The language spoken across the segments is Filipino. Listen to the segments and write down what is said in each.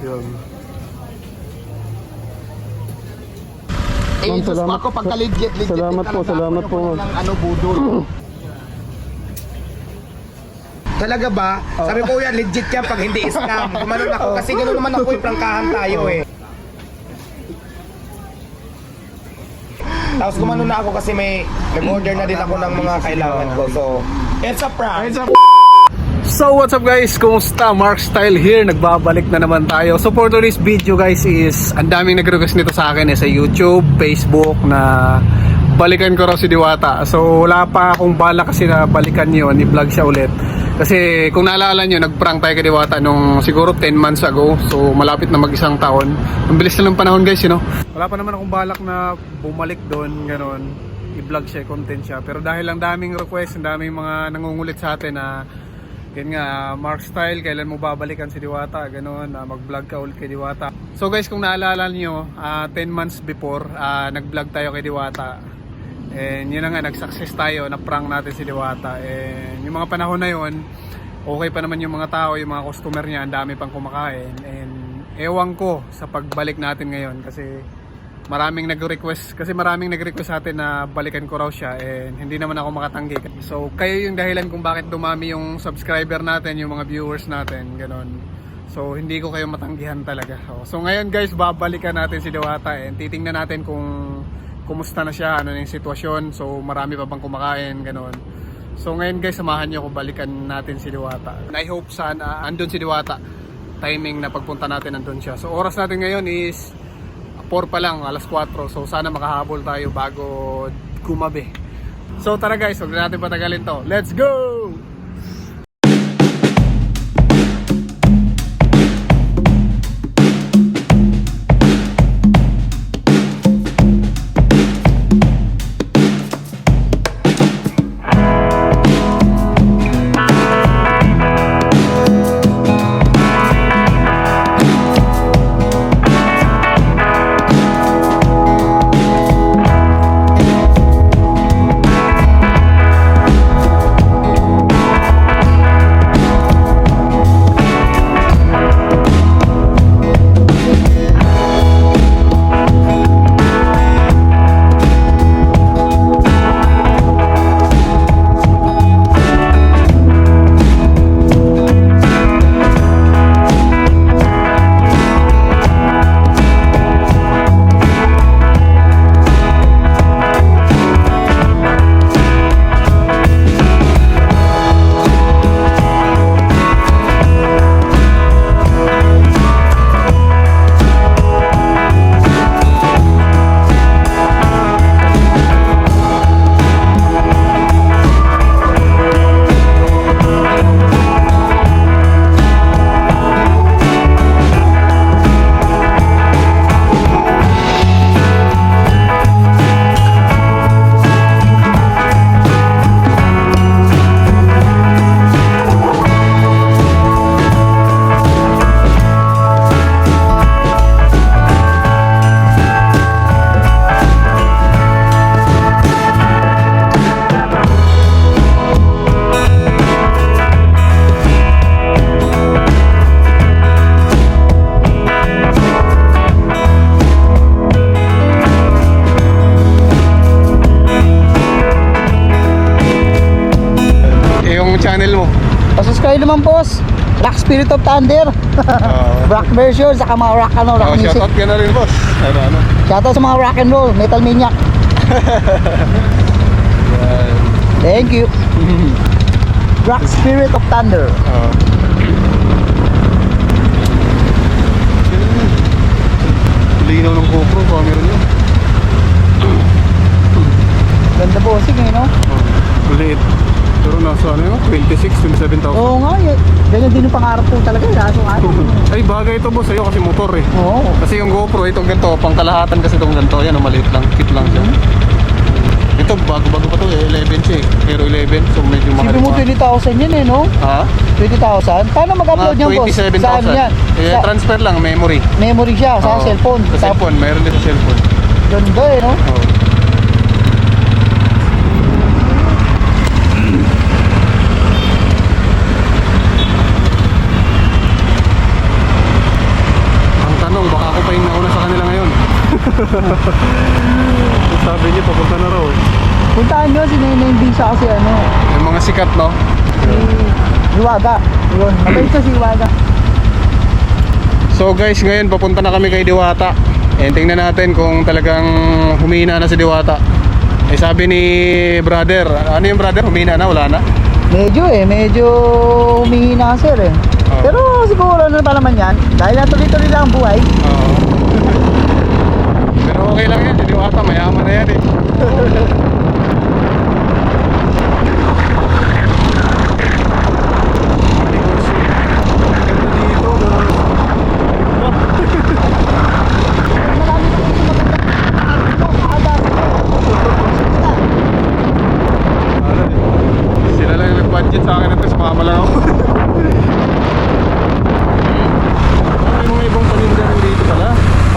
Yun. Eh, Ma'am, sus salamat. ako pagka legit, legit. Salamat po, salamat po. Walang ano, budol. Talaga ba? Sabi ko yan, legit yan pag hindi scam. Gumanon ako kasi gano'n naman ako, eh, prangkahan tayo eh. Tapos gumanon na ako kasi may nag-order na din ako ng mga kailangan ko. So, it's a prank. So what's up guys? Kumusta? Mark Style here. Nagbabalik na naman tayo. So for today's video guys is ang daming nag-request nito sa akin eh, sa YouTube, Facebook na balikan ko raw si Diwata. So wala pa akong bala kasi na balikan yun, i-vlog siya ulit. Kasi kung naalala nyo, nag-prank tayo kay Diwata nung siguro 10 months ago. So malapit na mag-isang taon. Ang bilis na ng panahon guys, you know. Wala pa naman akong balak na bumalik doon, ganon. I-vlog siya, content siya. Pero dahil ang daming request, ang daming mga nangungulit sa atin na yun nga, Mark Style, kailan mo babalikan si Diwata, ganun, ah, mag-vlog ka ulit kay Diwata. So guys, kung naalala niyo, ah, 10 months before, ah, nag-vlog tayo kay Diwata. And yun na nga, nag-success tayo, na-prank natin si Diwata. And yung mga panahon na yun, okay pa naman yung mga tao, yung mga customer niya, ang dami pang kumakain. And ewan ko sa pagbalik natin ngayon kasi maraming nag-request kasi maraming nag-request sa atin na balikan ko raw siya and hindi naman ako makatanggi. So kayo yung dahilan kung bakit dumami yung subscriber natin, yung mga viewers natin, ganon. So hindi ko kayo matanggihan talaga. So ngayon guys, babalikan natin si Diwata and titingnan natin kung kumusta na siya, ano yung sitwasyon. So marami pa bang kumakain, ganon. So ngayon guys, samahan niyo ako balikan natin si Diwata. And I hope sana andun si Diwata. Timing na pagpunta natin andun siya. So oras natin ngayon is 4 pa lang, alas 4. So sana makahabol tayo bago gumabi. So tara guys, huwag na natin patagalin to. Let's go! Naman boss. Rock Spirit of Thunder. rock version, saka mga rock ano, rock Oh, music. shoutout ka na rin boss. Ano, ano. Shoutout sa mga rock and roll, metal maniac. Yan. Thank you. rock Spirit of Thunder. Oh. Linaw ng GoPro, camera niyo. Ganda bossing eh, no? Oh, Liit. Pero nasa ano yun? 26, 27,000. Oo nga, eh. ganyan din yung pangarap ko talaga. eh. Kaso nga, Ay, bagay ito boss sa'yo kasi motor eh. oo. Kasi yung GoPro, itong ganito, pang kalahatan kasi itong ganito. Yan, oh, maliit lang, kit lang siya. Ito, bago-bago pa to eh, 11 siya eh. Pero 11, so medyo mahal Sipin mo pa. 20,000 yun eh, no? Ha? 20,000? Paano mag-upload Mga niyan boss? Saan 27,000. yan? Eh, Sa transfer lang, memory. memory siya, sa Oo. cellphone. Sa cellphone, mayroon din sa cellphone. Ganda eh, no? Oo. Sabi niya, papunta na raw. eh. Puntaan nyo, si Neneng Bisa kasi ano, Yung mga sikat, no? si Iwaga. Yun, mabait siya si Iwaga. So guys, ngayon papunta na kami kay Diwata. Eh, tingnan natin kung talagang humina na si Diwata. Eh sabi ni brother, ano yung brother? Humina na? Wala na? Medyo eh, medyo humihina sir eh. Oo. Pero siguro ano pa naman yan, dahil natuloy-tuloy lang ang buhay. Oo. Pero okay lang yan, si Diwata, mayaman na yan eh. Sila lang yung nag-budget sa akin ito, sumama lang ako. May mga ibang paninda rin dito pala.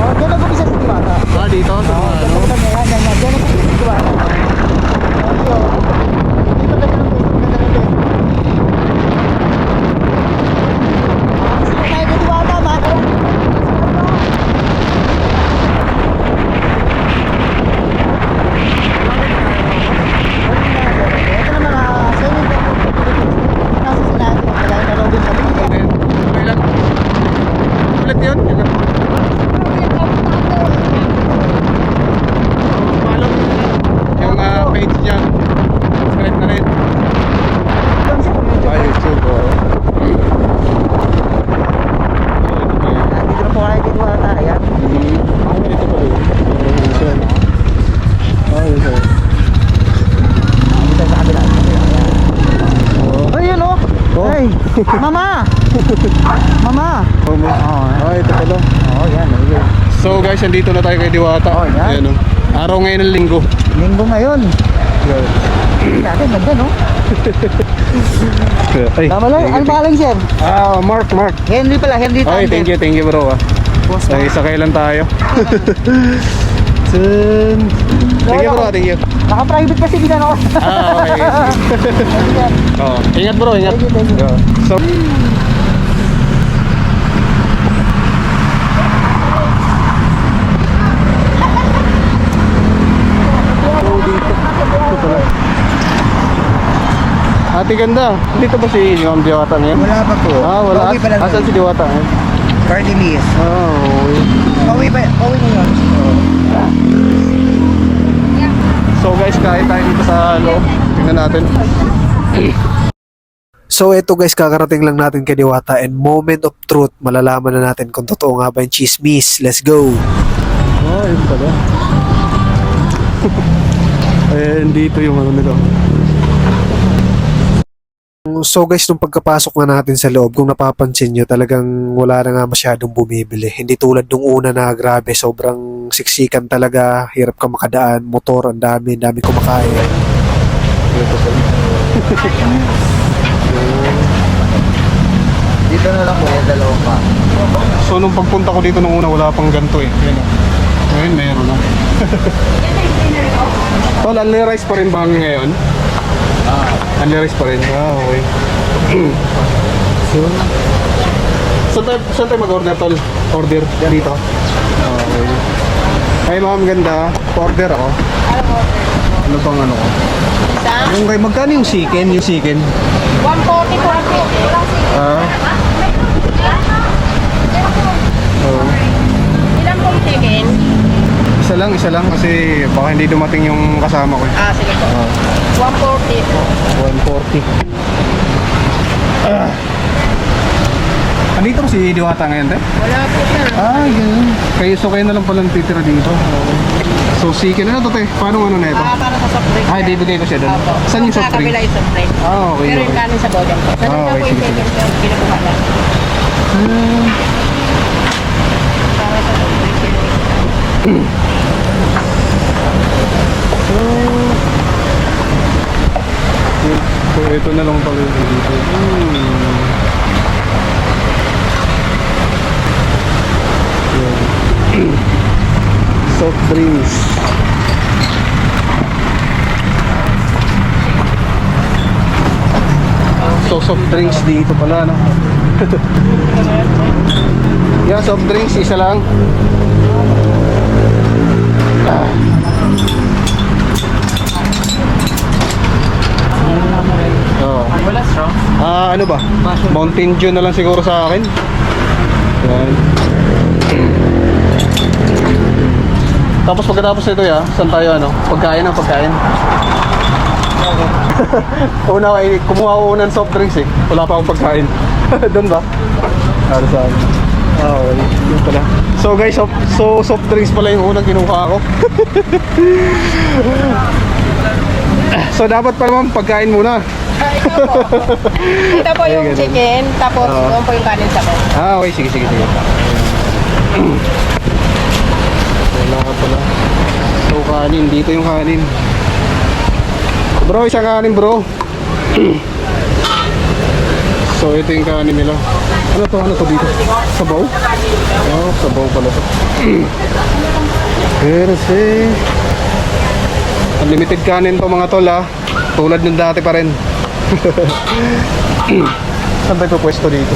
Oh, diyan ako isa sa Diwata. Ah, dito? Sa mga ano? Diyan ako yan, yan, yan. Diyan ako isa sa Diwata. Medyo, dito na lang, dito na lang din. Sino tayo kay Diwata, mga kalang? Ito naman, ah, swimming pool po, Philippines. Nasa Senado, kagaya na Robin sa Bigyan. Okay. Okay lang. Ulit yun? Follow yung ah, page niya. Subscribe na rin. Ah, YouTube. Oh. Nandito na po kayo kay Diwata. Ayan. Dito pala yun. Ah, yun sir. Dito sa kabila. sa kabila, ayan. Oh. Ay, yun oh. Oh. Ay, mama. Mama. Oh, may- Ah, ito pala. Oh, yan. Ayun. So guys, andito na tayo kay Diwata. Oh, yan. Ayan, oh. Araw ngayon ng linggo. Linggo ngayon. Dati, ganda no? Ay, Tama lang. Ano pangalan sir? Ah, Mark, Mark. Henry pala. Henry Okay, Tander. thank you, thank you bro. Ah. Ay, sakay lang tayo. Sun. Thank you bro, thank you. Naka-private kasi ginan ako. Ah, okay. oh, ingat bro, ingat. Thank you, thank you. Yeah. So, Ate ganda, dito ba si Ma'am Diwata ngayon? Wala pa po. Ah, wala. Pauwi pa lang. Asan si Diwata ngayon? Cardi Liz. Ah, okay. Pauwi pa. Pauwi na yun. So guys, kain tayo dito sa loob. Tingnan natin. So ito guys, kakarating lang natin kay Diwata and moment of truth, malalaman na natin kung totoo nga ba yung chismis. Let's go! Oh, yun pala. And dito yung ano nila. So guys, nung pagkapasok na natin sa loob, kung napapansin nyo, talagang wala na nga masyadong bumibili. Hindi tulad nung una na grabe, sobrang siksikan talaga, hirap ka makadaan, motor, ang dami, ang dami kumakain. Dito na lang po. Dalawa pa. So nung pagpunta ko dito nung una, wala pang ganito eh. Yan o. Ngayon, meron na. Tol, only rice pa rin ba ngayon? Ah. Rice pa rin? Ah, okay. so, saan tayo, saan tayo mag-order, Tol? Order dito? Ah, okay. Ay, ma'am, ganda. Order ako. Ano bang ano ko? Yung kay magkano yung chicken? Yung chicken? 140 po ako. Ah. Oh. Ilan pong chicken? Isa lang, isa lang kasi baka hindi dumating yung kasama ko. eh. Ah, sige po. 140 po. 140. Ah. Andito ba si Diwata ngayon, te? Wala po sir. Ah, yun. Kayo, so kayo na lang palang titira dito. So, sige na to, te. Paano ano na ito? Ah, para sa soft drink. Ay, bibigay ko siya doon. Opo. Saan yung soft Sa kabila drink? yung soft drink. Ah, okay, Pero yung kanin sa bodong po. Sa Ah, ah, okay, po yung sige, chicken po, kinukuha lang. Para sa soft drink. So, ito na lang pala yung dito. Hmm. Soft drinks. So, soft drinks dito pala, no? yeah, soft drinks, isa lang. Oo. Ah, ano ba? Mountain Dew na lang siguro sa akin. Yan. Tapos pagkatapos nito ya, saan tayo ano? Pagkain ng pagkain. Una kay kumuha ko unang soft drinks eh. Wala pa akong pagkain. Doon ba? Para sa akin. Okay. Yun pala. So guys, so, so soft drinks pala yung unang kinuha ko. so dapat pa naman pagkain muna. Ito po yung ganun. chicken, tapos Oo. doon po yung kanin sa ko. Ah, okay. Sige, sige, sige. Wala ka pala. So, kanin. Dito yung kanin. Bro, isang kanin, bro. so, ito yung kanin nila. Ano to? Ano to dito? Sabaw? Oh, sabaw pala to. Pero si... Unlimited kanin to mga tol ha. Tulad ng dati pa rin. Saan tayo pwesto dito?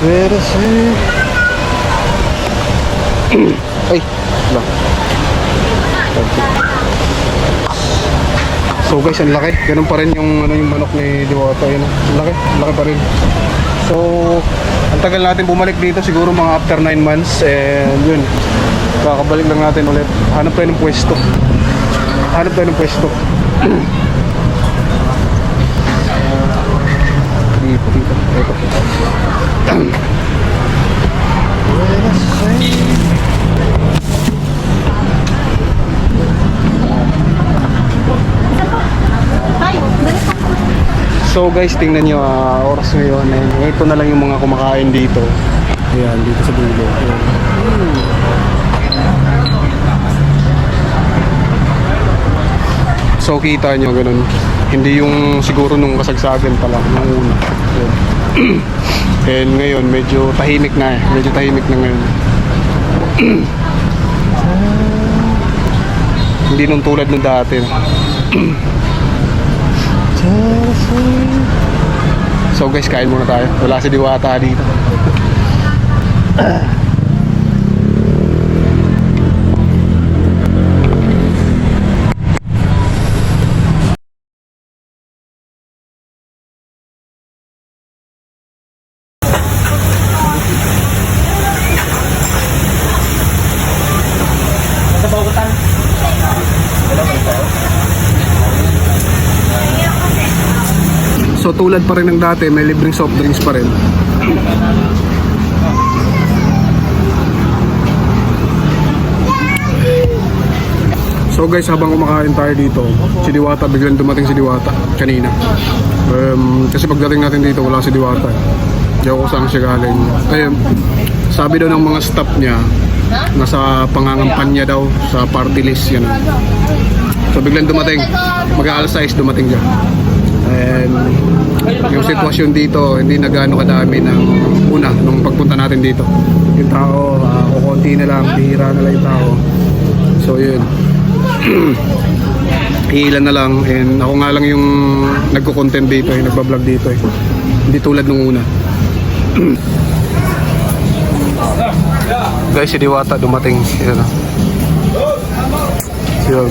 Pero si... Ay, wala. So guys, ang laki. Ganun pa rin yung ano yung manok ni Diwata yun. Ang laki, ang laki pa rin. So, ang tagal natin bumalik dito siguro mga after 9 months and yun. Kakabalik lang natin ulit. Hanap tayo ng pwesto. Hanap tayo ng pwesto. Dito, dito. Ito. So guys, tingnan nyo ah, oras ngayon. Eh, ito na lang yung mga kumakain dito. Ayan, dito sa dulo. Ayan. Hmm. So kita nyo ganun. Hindi yung siguro nung kasagsagan pa lang nung una. And ngayon medyo tahimik na eh. Medyo tahimik na ngayon. Hindi nung tulad nung dati. So guys, kain muna tayo. Wala si Diwata dito. Tulad pa rin ng dati, may libreng soft drinks pa rin. So guys, habang kumakain tayo dito, si Diwata, biglang dumating si Diwata kanina. Um, kasi pagdating natin dito, wala si Diwata. Hindi ako kung saan siya galing. Ayun, sabi daw ng mga staff niya, nasa pangangampanya daw sa party list yan. So biglang dumating, mag-aalas 6 dumating siya. And yung sitwasyon dito, hindi na gaano kadami ng una nung pagpunta natin dito. Yung tao, uh, kukunti na lang, bihira na lang yung tao. So yun. Ilan na lang and ako nga lang yung nagko-content dito, yung nagba-vlog dito eh. Hindi tulad nung una. Guys, si Diwata dumating. Yan. Yun.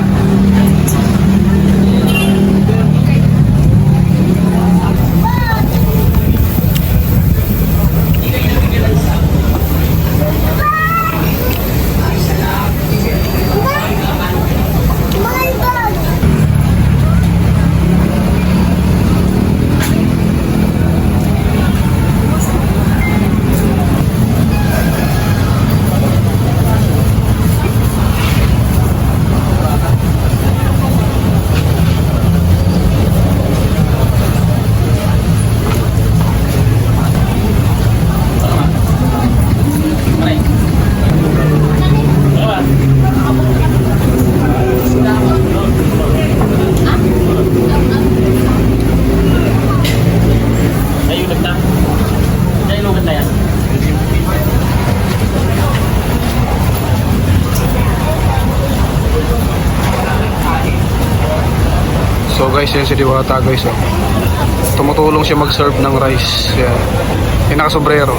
yan si Diwata guys. Oh. Tumutulong siya mag-serve ng rice. Yan. Yung nakasobrero.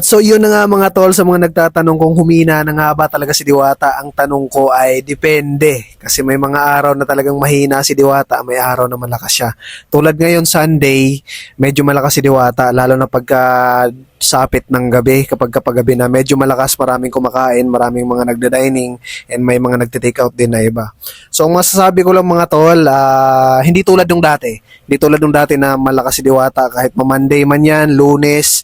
At so yun na nga mga tol sa mga nagtatanong kung humina na nga ba talaga si Diwata. Ang tanong ko ay depende. Kasi may mga araw na talagang mahina si Diwata, may araw na malakas siya. Tulad ngayon Sunday, medyo malakas si Diwata lalo na pagka sapit ng gabi kapag kapag gabi na medyo malakas maraming kumakain maraming mga nagda-dining and may mga nagte-take out din na iba. So ang masasabi ko lang mga tol ah, hindi tulad nung dati. Hindi tulad nung dati na malakas si Diwata kahit ma Monday man yan lunes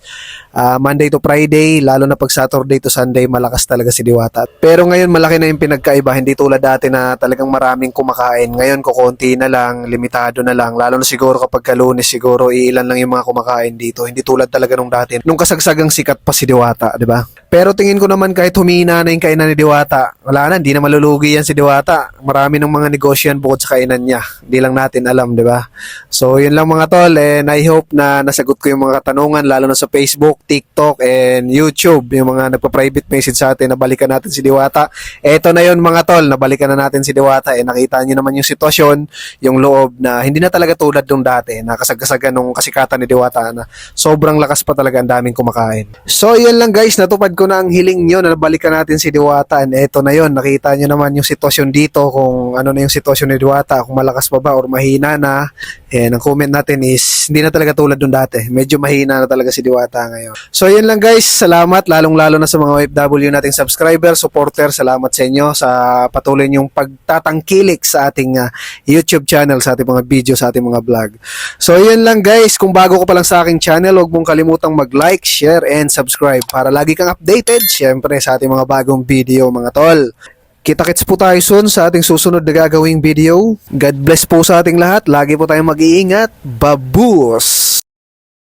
ah, Monday to Friday lalo na pag Saturday to Sunday malakas talaga si Diwata. Pero ngayon malaki na yung pinagkaiba. Hindi tulad dati na talagang maraming kumakain. Ngayon kukonti na lang limitado na lang. Lalo na siguro kapag ka lunes siguro iilan lang yung mga kumakain dito. Hindi tulad talaga nung dati. Nung kasagsagang sikat pa si Diwata, di ba? Pero tingin ko naman kahit humina na yung kainan ni Diwata, wala na, hindi na malulugi yan si Diwata. Marami ng mga negosyo yan bukod sa kainan niya. Hindi lang natin alam, di ba? So, yun lang mga tol, and I hope na nasagot ko yung mga katanungan, lalo na sa Facebook, TikTok, and YouTube, yung mga nagpa-private message sa atin na balikan natin si Diwata. Eto na yun mga tol, nabalikan na natin si Diwata, eh nakita niyo naman yung sitwasyon, yung loob na hindi na talaga tulad nung dati, na kasagsagan nung kasikatan ni Diwata na sobrang lakas pa talaga ang daming kumakain. So, yun lang guys, natupad ko na ang hiling nyo na nabalikan natin si Diwata. And eto na yun, nakita nyo naman yung sitwasyon dito kung ano na yung sitwasyon ni Diwata, kung malakas pa ba or mahina na. And ang comment natin is hindi na talaga tulad nung dati, medyo mahina na talaga si Diwata ngayon. So yun lang guys, salamat lalong lalo na sa mga OFW nating subscriber, supporter, salamat sa inyo sa patuloy niyong pagtatangkilik sa ating ah, YouTube channel, sa ating mga video, sa ating mga vlog. So yun lang guys, kung bago ka pa lang sa aking channel, huwag mong kalimutang mag-like, share, and subscribe para lagi kang updated, syempre sa ating mga bagong video mga tol. Kita-kits po tayo soon sa ating susunod na gagawing video. God bless po sa ating lahat. Lagi po tayong mag-iingat. Babus!